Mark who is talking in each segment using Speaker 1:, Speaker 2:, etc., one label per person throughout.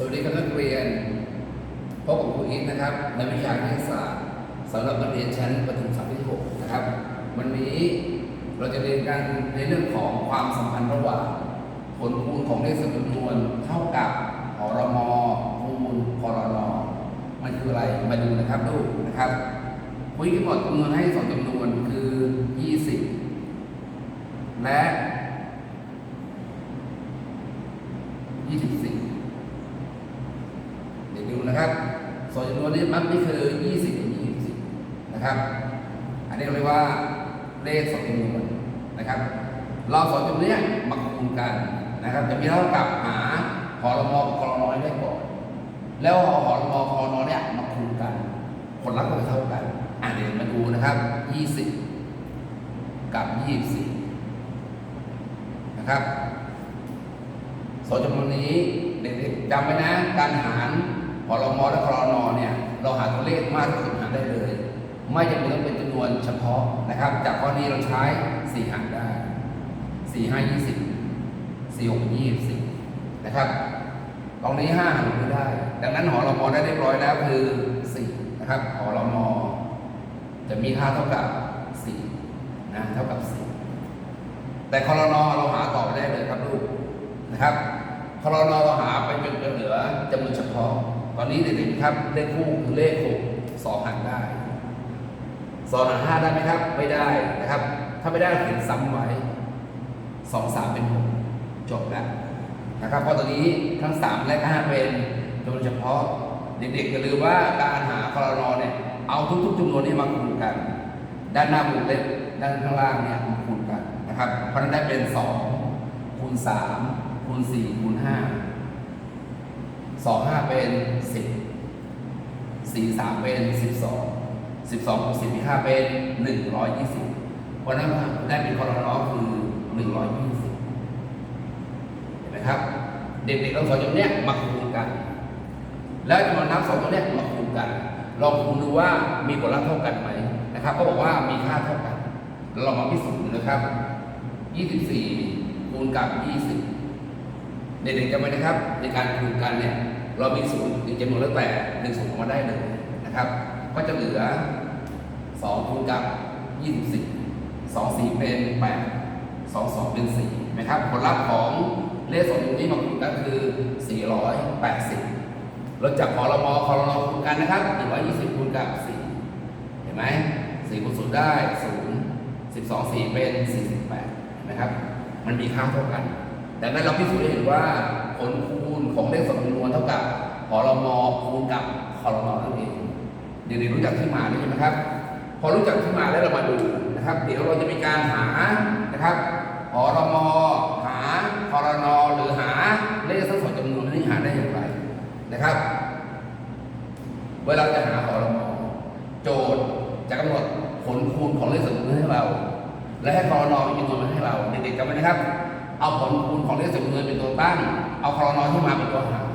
Speaker 1: สวัสดีครับนักเรียน พบกับครูอีกนะครับ ในวิชาคณิตศาสตร์สำหรับนักเรียนชั้นประถมศึกษาที่6นะครับ วันนี้เราจะเรียนกันในเรื่องของความสัมพันธ์ระหว่างผลคูณของเลขสมจำนวนเท่ากับหรมคูณพรนมันคืออะไร มาดูนะครับดูกนะครับคุยกันหมดจำนวนให้สองจำนวนคือ 20 และ 24 เดี๋ยวดูนะครับส่วนจำนวนนี้มักนี่คือ 20กับ20 นะครับ อันนี้เรียกว่าเลขสองจำนวนนะครับ เราสองจำนวนนี้มาคูณกันนะครับ จะมีเท่ากับหาหอรมอกับคอรนอยได้ก่อน แล้วเอาหอรมอคอรนอเนี่ยมาคูณกัน ผลลัพธ์ก็จะเท่ากัน อะเดี๋ยวมาดูนะครับ 20 กับ 24 นะครับสองจำนวนนี้เด็กๆจำไว้นะ การหาร พลมและครนอเนี่ยเราหาตัวเลขมากที่สุดหาได้เลย ไม่จำเป็นต้องเป็นจำนวนเฉพาะนะครับ จากข้อนี้เราใช้สี่หารได้สี่ห้ายี่สิบสี่หกยี่สิบนะครับตรงนี้ห้าหารไม่ได้ ดังนั้นหอรมได้เรียบร้อยแล้วคือสี่นะครับหอรมจะมีค่าเท่ากับสี่นะเท่ากับสี่แต่ครนอเราหาต่อไปได้เลยครับลูกนะครับพอเราเราหาไปจนเหลือจำนวนเฉพาะ ตอนนี้เด็กๆครับเลขคู่คือเลขหกสองหารได้สองหารห้าได้ไหมครับ ไม่ได้นะครับ ถ้าไม่ได้เขียนซ้ำไว้สองสามเป็นหกจบแล้วนะครับเพราะตอนนี้ทั้งสามและห้าเป็นจำนวนเฉพาะเด็กๆอย่าลืมว่าการหาคอรนอเนี่ยเอาทุกๆจำนวนนี้มาคูณกัน ด้านหน้าบวกเลขด้านข้างล่างเนี่ยคูณกันนะครับเพราะฉะนั้นได้เป็นสองคูณสามคูณสี่คูณห้า สองห้าเป็นสิบสี่สามเป็นสิบสองสิบสองคูณสิบห้าเป็นหนึ่งร้อยยี่สิบเพราะนั้นได้เป็นคอรนอคือหนึ่งร้อยยี่สิบเห็นไหมครับ เด็กๆเราสอนจำเนี้ยมาคูณกัน แล้วจำนวนนับสองตัวเนี้ยมาคูณกันลองคูณดูว่ามีผลลัพธ์เท่ากันไหมนะครับ ก็บอกว่ามีค่าเท่ากัน เรามาพิสูจน์นะครับ 24คูณกับ20 เด็กๆจำไว้นะครับ ในการคูณกันเนี่ยเรามีศูนย์ถึงจำนวนแล้วแต่หนึ่งศูนย์ออกมาได้เลยนะครับ ก็จะเหลือ2คูณกับ24 2 4เป็น8 2 2เป็น4นะครับผลลัพธ์ของเลขสองตัวนี้มาคูณกันคือ480เราจับคอรมอคอรมอคูณกันนะครับ120คูณกับ4เห็นไหม4คูณ0ได้0 12 4เป็น48เห็นไหมครับ มันมีค่าเท่ากัน ดังนั้นเราพิสูจน์ได้เห็นว่าผลคูณของเลขสองจำนวนเท่ากับคอรมอคูณกับคอรมอนั่นเองเดี๋ยวรู้จักที่มาด้วใช่ไหมครับ พอรู้จักที่มาแล้วเรามาดูนะครับ เดี๋ยวเราจะมีการหานะครับคอรมอหาคอรนอหรือหาเลขทั้งสองจำนวนนี้หาได้อย่างไรนะครับ เวลาจะหาคอรมอโจทย์จะกำหนดผลคูณของเลขสมมติให้เรา และให้คอรนอเป็นจำนวนมาให้เราเด็กๆจำไว้นะครับ เอาผลคูณของเลขสมมติเป็นตัวตั้ง เอาคอรนอที่มาเป็นตัวหาร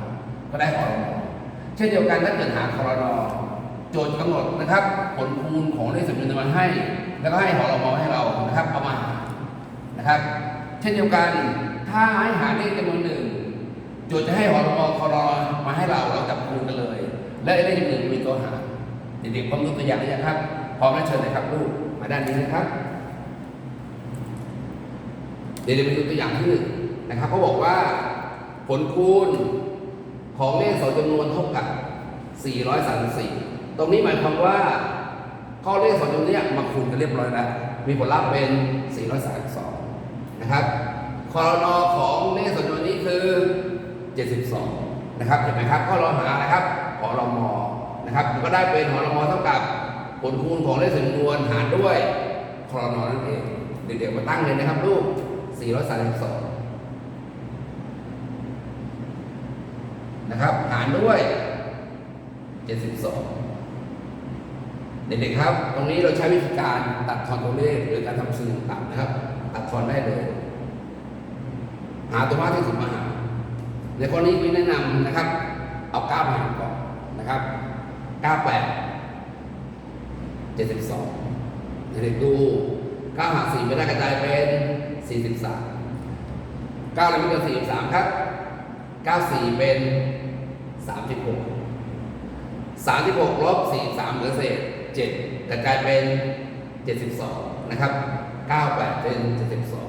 Speaker 1: ก็ได้คอรนอเช่นเดียวกันถ้าเกิดหาคอรนอโจทย์กำหนดนะครับ ผลคูณของเลขสมมติมาให้ แล้วก็ให้คอรมอให้เรานะครับเอามานะครับ เช่นเดียวกันถ้าให้หาเลขจำนวนหนึ่งโจทย์จะให้หอรมคอรมาให้เราเราจับคูณกันเลย และเลขจำนวนมีตัวหารเด็กๆพร้อมยกตัวอย่างหรือยังครับพร้อมแล้วเชิญเลยครับลูกมาด้านนี้นะครับ เดี๋ยวเราไปดูตัวอย่างที่หนึ่งนะครับเขาบอกว่าผลคูณของเลขสองจำนวนเท่ากับ 434 ตรงนี้หมายความว่าข้อเลขสองจำนวนนี้มาคูณกันเรียบร้อยแล้ว มีผลลัพธ์เป็น 432 นะครับคอรนอของเลขสองจำนวนนี้คือ 72 นะครับ เห็นไหมครับก็เราหานะครับหอรมอนะครับก็ได้เป็นหอรมอเท่ากับผลคูณของเลขสองจำนวนหารด้วยคอรนอนั่นเอง เด็กๆมาตั้งเลยนะครับลูก 432 นะครับ หารด้วย 72 เด็กๆครับ ตรงนี้เราใช้วิธีการตัดทอนตัวเลขหรือการทำสื่อต่างนะครับ ตัดทอนได้เลย หาตัวมากที่สุดมาหา ในกรณีนี้แนะนำนะครับ เอา9มาหารก่อนนะครับ 98 72 เด็กๆดู9หาร4ไม่ได้กระจายเป็น 43 9อะไรไม่เกิน43 ครับ 94 เป็นสามสิบหกสามสิบหกลบสี่สามเหลือเศษเจ็ดแต่กลายเป็นเจ็ดสิบสองนะครับเก้าแปดเป็นเจ็ดสิบสอง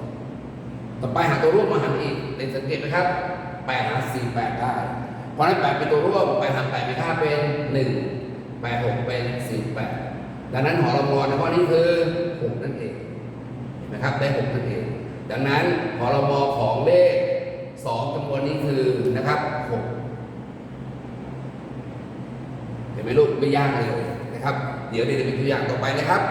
Speaker 1: ต่อไปหาตัวร่วมมาหารอีกเด็กสังเกตไหมครับแปดหารสี่แปดได้ เพราะนั้นแปดเป็นตัวร่วมแปดหารแปดเป็นค่าเป็นหนึ่งแปดหกเป็นสี่แปดดังนั้นหอรมอในข้อนี้คือหกนั่นเองนไหมครับ ได้หกนั่นเอง ดังนั้นพรมอของเลขสองจำนวนนี้คือนะครับหกเห็นไหมลูกไม่ยากเลยนะครับ เดี๋ยวเดี๋ยวจะเป็นตัวอย่างต่อไปนะครับ